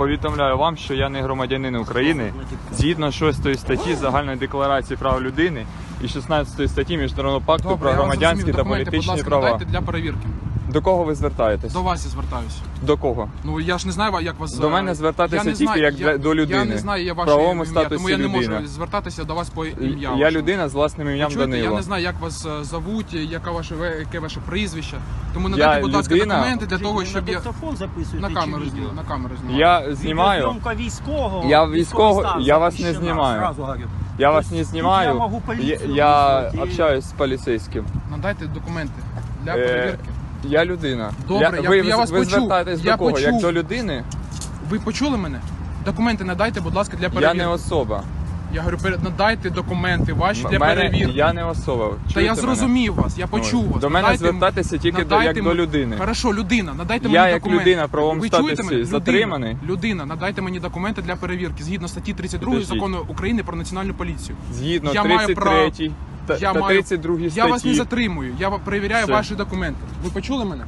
повідомляю вам, що я не громадянин України. Згідно 6 статті Загальної декларації прав людини і 16 статті Міжнародного пакту Добре, про я вас громадянські зрозумів. та Документи, політичні ласка, права. для перевірки. До кого ви звертаєтесь? До вас я звертаюся. До кого? Ну я ж не знаю, як вас До е, мене звертатися тільки знаю, як я, для- до людини. Я не знаю, я ваше правовому ім'я, статусі тому я не людина. можу звертатися до вас по ім'я. Я вашому. людина з власним ім'ям Данило. я не знаю, як вас е, зовуть, яка ваше яке ваше прізвище. Тому надайте, будь ласка, людина- документи для того, щоб я на камеру знімаю. На камеру знімаю. Я знімаю. Військового. Я військового- я вас не знімаю. Я вас Тобто не знімаю. Я можу Я, я общаюсь з поліцейським. Надайте документи для Е, перевірки. Я людина. Добре, я- ви я вас ви почув. звертаєтесь Я до кого? Як до людини? Ви почули мене? Документи надайте, будь ласка, для Я не особа. Я говорю, пере- надайте документи ваші М- для мене- перевірки. Я не особа. Та Чуєте я мене? зрозумів вас, я почув Ой, вас. До мене Надайте м- звертатися тільки до, як надайте до м- людини. Хорошо, людина, надайте Я мені як документи. людина в правовому Ви чуєте статусі мене? затриманий? Людина, людина, надайте мені документи для перевірки згідно статті 32 Підождіть. закону України про національну поліцію. Згідно Я маю 33 та, я та маю- 32 Я вас не затримую, я перевіряю Все. ваші документи. Ви почули мене?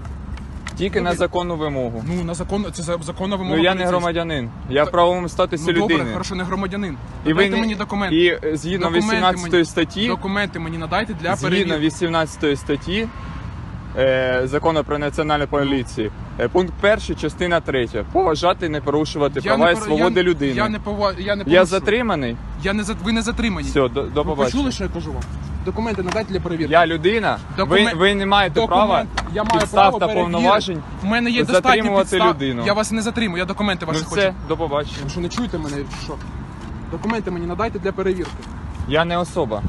Тільки на законну вимогу. Ну на закон це законна вимога. Ну я не громадянин. Я в правовому статусі Ну добре, хорошо, не громадянин. І ви Надайте не- мені документи. І е, згідно Документи 18 мені- статті, Документи мені надайте для згідно 18 статті е, закону про національну поліцію, е, пункт 1, частина 3. Поважати і не порушувати Я права не і свободи я, людини. Я не пова... я не Я затриманий. Я не за... Ви не затримані. Все, до, до Ви почули, що я кажу вам? Документи надайте для перевірки. Я людина. Докумен- Ви, ви не маєте Документ- права я маю підстав право та перевірити. повноважень. У мене є достатньо затримувати підстав. людину. Я вас не затримую, я документи Ну ваші хочу. все, до побачення. Ви що не чуєте мене чи що? Документи мені надайте для перевірки. Я не особа.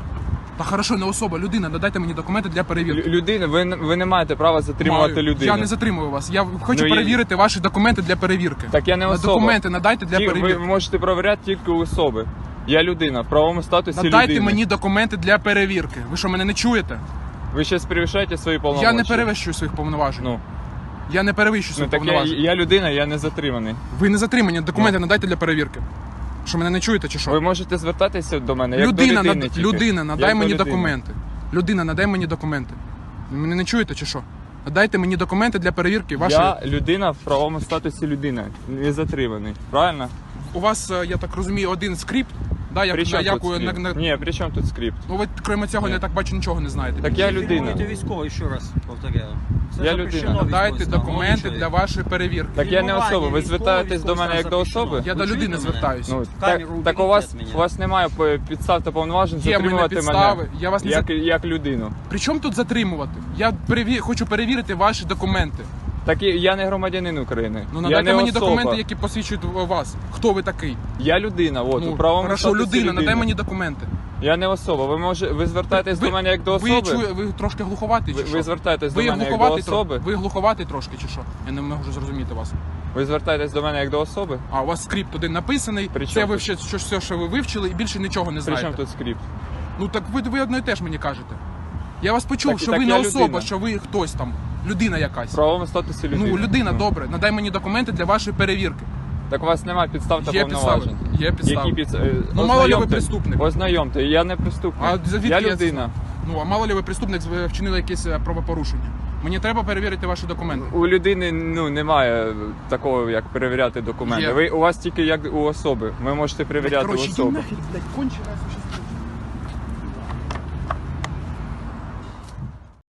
Та хорошо, не особа, людина, надайте мені документи для перевірки. Лю- Людина, ви, не- ви не маєте права затримувати Маю. людину. Я не затримую вас. Я хочу Ну, і- перевірити ваші документи для перевірки. Так я не На особа. Документи надайте для Ті- перевірки. ви можете перевіряти тільки у особи. Я людина в правовому статусі Надайте людини. мені документи для перевірки. Ви що, мене не чуєте? Ви зараз перевищаєте свої повноваження. Я не перевищую своїх повноважень. Ну, Я не перевищую ну своїх так я, повноважень. я людина, я не затриманий. Ви не затримані, документи Ну. надайте для перевірки. Що мене не чуєте чи що? Ви можете звертатися до мене як людина, до людини над... тільки. людина, надай Як до мені людини. документи. Людина, надай мені документи. Ви мене не чуєте чи що? Надайте мені документи для перевірки. Ваші... Я людина в правовому статусі людина, не затриманий. Правильно? У вас, е, я так розумію, один скрипт, да, як, При чому як тут на, скрипт? на... Ні, при чому тут скрипт? Ну ви крім цього, я так бачу, нічого не знаєте. Так я Фільмуєте людина. військовий, ще раз повторяю. Це Я запрещено людина. Військовий стан, документи молодий для чоловік. вашої перевірки. Так я не Фільмування особа. Ви військового, звертаєтесь до мене як до особи? Я до людини мене? звертаюся. Ну, Камеру так, так у уберіть вас, від мене. у вас немає п- підстав та повноважень Є в мене затримувати підстави. мене Я вас не як, як людину. При чому тут затримувати? Я переві... хочу перевірити ваші документи. Так і я не громадянин України. Ну я надайте не мені особа. документи, які посвідчують вас. Хто ви такий? Я людина, от, ну, у правовому хорошо, статусі людина, людини. надай мені документи. Я не особа. Ви може ви звертаєтесь Ви- до мене як до особи? Ви, чує, ви трошки глуховатий чи Ви- що? ви звертаєтесь ви до мене як до глуховатий тро- особи? Ви глуховатий трошки чи що? Я не можу зрозуміти вас. Ви звертаєтесь до мене як до особи? А у вас скрипт один написаний, При це чому ви тут? ще що, все, що ви вивчили, і більше нічого не При знаєте. чому тут скрипт? Ну так ви, ви одно і теж мені кажете. Я вас почув, Так- що так ви я не особа, людина. що ви хтось там, людина якась. В правовому статусі людини. Ну, людина, добре, надай мені документи для вашої перевірки. Так у вас немає підстав та Є підстави. повноважень. Є підстави. Які підстави? Е, Ну, мало ли ви ознайомте- преступник. Ознайомте, я не преступник. А звідки я я це людина. Ну, а мало ли ви преступник ви вчинили якесь е, правопорушення. Мені треба перевірити ваші документи. У людини ну немає такого, як перевіряти документи. Є. Ви у вас тільки як у особи. Ви можете перевіряти у Коротше, особи. нафіг, блядь,